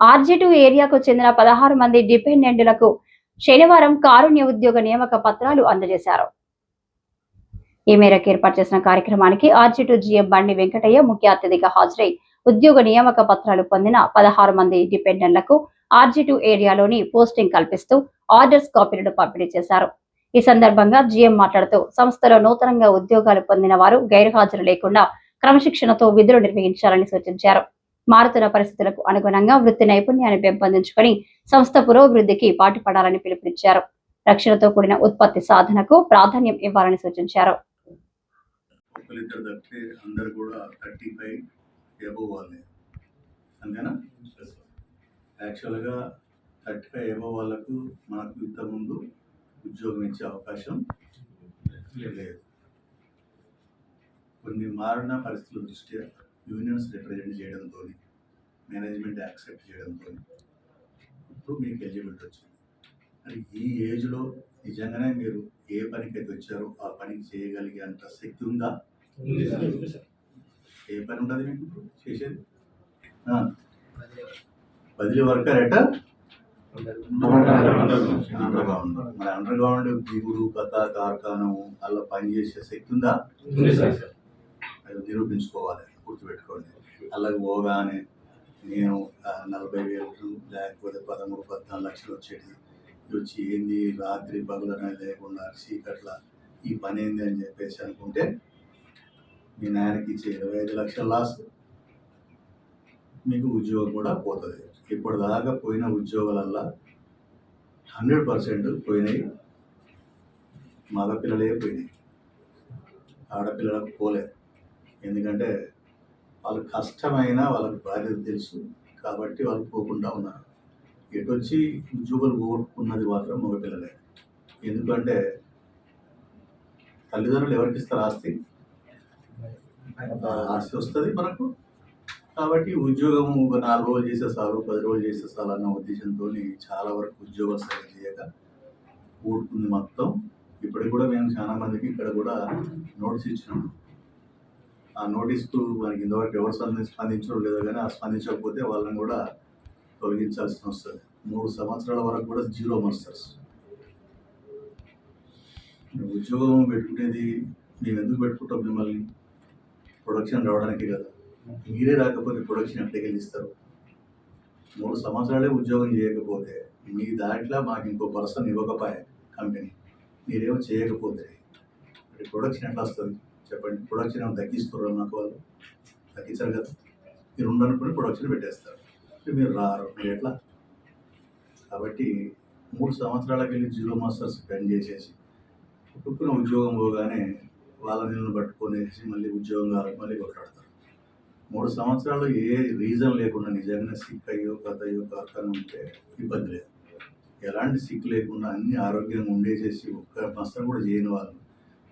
RG ఏరియాకు చెందిన పదహారు మంది డిపెండెంట్లకు శనివారం కారుణ్య ఉద్యోగ నియామక పత్రాలు అందజేశారు. ఈ మేరకు ఏర్పాటు చేసిన కార్యక్రమానికి ఆర్జీ జిఎం బండి వెంకటయ్య ముఖ్య అతిథిగా హాజరై ఉద్యోగ నియామక పత్రాలు పొందిన పదహారు మంది డిపెండెంట్లకు ఆర్జీ ఏరియాలోని పోస్టింగ్ కల్పిస్తూ ఆర్డర్స్ కాపీలను పంపిణీ చేశారు. ఈ సందర్భంగా జీఎం మాట్లాడుతూ సంస్థలో నూతనంగా ఉద్యోగాలు పొందిన వారు గైర్హాజరు లేకుండా క్రమశిక్షణతో విధులు నిర్వహించాలని సూచించారు. మారుతున్న పరిస్థితులకు అనుగుణంగా వృత్తి నైపుణ్యాన్ని పెంపొందించుకొని సంస్థ పురోభివృద్ధికి పాటుపడాలని పిలుపునిచ్చారు. రక్షణతో కూడిన ఉత్పత్తి సాధనకు ప్రాధాన్యం ఇవ్వాలని సూచించారు. కూడా థర్టీ ఫైవ్ ఎబోవ్ యాక్చువల్గా థర్టీ ఫైవ్ వాళ్ళకు మనకు ఇంతకుముందు ఉద్యోగం ఇచ్చే అవకాశం లేదు. కొన్ని మారిన పరిస్థితుల దృష్ట్యా యూనియన్స్ మేనేజ్మెంట్ యాక్సెప్ట్ చేయడంతో ఇప్పుడు మీకు ఎలిజిబిలిటీ వచ్చింది. మరి ఈ ఏజ్లో నిజంగానే మీరు ఏ పనికి అయితే వచ్చారో ఆ పనికి చేయగలిగే అంత శక్తి ఉందా? ఏ పని ఉంటుంది మీకు చేసేది. బదిలీ వర్కర్ ఎట అండర్ గ్రౌండ్ మరి అండర్ గ్రౌండ్ దిగుడు కథ కార్ఖానం అలా పని చేసే శక్తి ఉందా? అది నిరూపించుకోవాలి. గుర్తుపెట్టుకోండి. అలాగే పోగానే నేను నలభై వేలు లేకపోతే పదమూడు పద్నాలుగు లక్షలు వచ్చేది వచ్చి ఏంది? రాత్రి పగులనే లేకుండా చీకట్ల ఈ పని ఏంది అని చెప్పేసి అనుకుంటే మీ నాయనకి ఇచ్చే ఇరవై ఐదు లక్షల లాస్ మీకు ఉద్యోగం కూడా పోతుంది. ఇప్పుడు దాకా పోయిన ఉద్యోగాలల్లా హండ్రెడ్ పర్సెంట్ పోయినాయి. మగపిల్లలే పోయినాయి. ఆడపిల్లలకు పోలేదు ఎందుకంటే వాళ్ళకి కష్టమైన వాళ్ళకి బాధ్యత తెలుసు. కాబట్టి వాళ్ళు పోకుండా ఉన్నారు. ఎటు వచ్చి ఉద్యోగులు పోగొట్టుకున్నది మాత్రం మగపిల్లలే. ఎందుకంటే తల్లిదండ్రులు ఎవరికి ఇస్తారు ఆస్తి? ఆస్తి వస్తుంది మనకు. కాబట్టి ఉద్యోగం ఒక నాలుగు రోజులు చేసే సారు పది రోజులు చేసే అన్న ఉద్దేశంతో చాలా వరకు ఉద్యోగాలు సరిగ్గా చేయక ఊడుకుంది మొత్తం. ఇప్పటికి కూడా మేము చాలా మందికి ఇక్కడ కూడా నోటీస్ ఇచ్చినాం ఆ నోటీస్కు మనకి ఇంతవరకు ఎవరు స్పందించడం లేదో కానీ ఆ స్పందించకపోతే వాళ్ళని కూడా తొలగించాల్సి వస్తుంది మూడు సంవత్సరాల వరకు కూడా జీరో మాస్టర్స్. ఉద్యోగం పెట్టుకునేది మేము ఎందుకు పెట్టుకుంటాం మిమ్మల్ని? ప్రొడక్షన్ రావడానికి కదా. మీరే రాకపోతే ప్రొడక్షన్ ఎట్లా ఇస్తారు మూడు సంవత్సరాలే ఉద్యోగం చేయకపోతే మీ దాంట్లో మాకు ఇంకో పర్సన్ ఇవ్వకపోయే కంపెనీ. మీరేమో చేయకపోతే ప్రొడక్షన్ ఎట్లా వస్తుంది? చెప్పండి. ప్రొడక్షన్ ఏమైనా తగ్గిస్తున్నారు నాకు వాళ్ళు? తగ్గించారు కదా. మీరు ఉండనుకుని ప్రొడక్షన్ పెట్టేస్తారు. మీరు రారు. మీరు ఎట్లా? కాబట్టి మూడు సంవత్సరాలకి వెళ్ళి జీరో మాస్టర్స్ స్పెండ్ చేసేసి ఇప్పుడు ఉద్యోగం పోగానే వాళ్ళ నీళ్ళని పట్టుకొనేసి మళ్ళీ ఉద్యోగం కావాలి మళ్ళీ కొట్లాడతారు. మూడు సంవత్సరాలు ఏ రీజన్ లేకుండా నిజంగా సిక్ అయ్యో కథ అయ్యో కాకని ఉంటే ఇబ్బంది లేదు. ఎలాంటి సిక్ లేకుండా అన్ని ఆరోగ్యంగా ఉండేసేసి ఒక్క మస్తం కూడా చేయని వాళ్ళు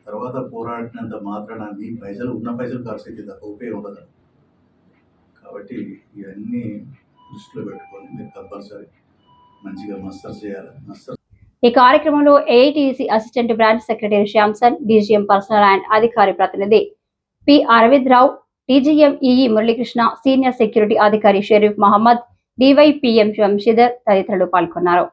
తర్వాత పోరాడినంత మాత్రాన మీ పైసలు ఉన్న పైసలు ఖర్చు అయితే తప్ప ఉపయోగం ఉండదు. కాబట్టి ఇవన్నీ దృష్టిలో పెట్టుకొని మీరు కంపల్సరీ మంచిగా మస్తర్ చేయాలి. మస్తర్ ఈ కార్యక్రమంలో AITC assistant branch secretary Samson DGM personnel and అధికారి ప్రతినిధి P Aravind Rao DGM EE Muralikrishna senior security అధికారి షరీఫ్ మహమ్మద్ డివైపిఎం శంషిధర్ తదితరులు పాల్గొన్నారు.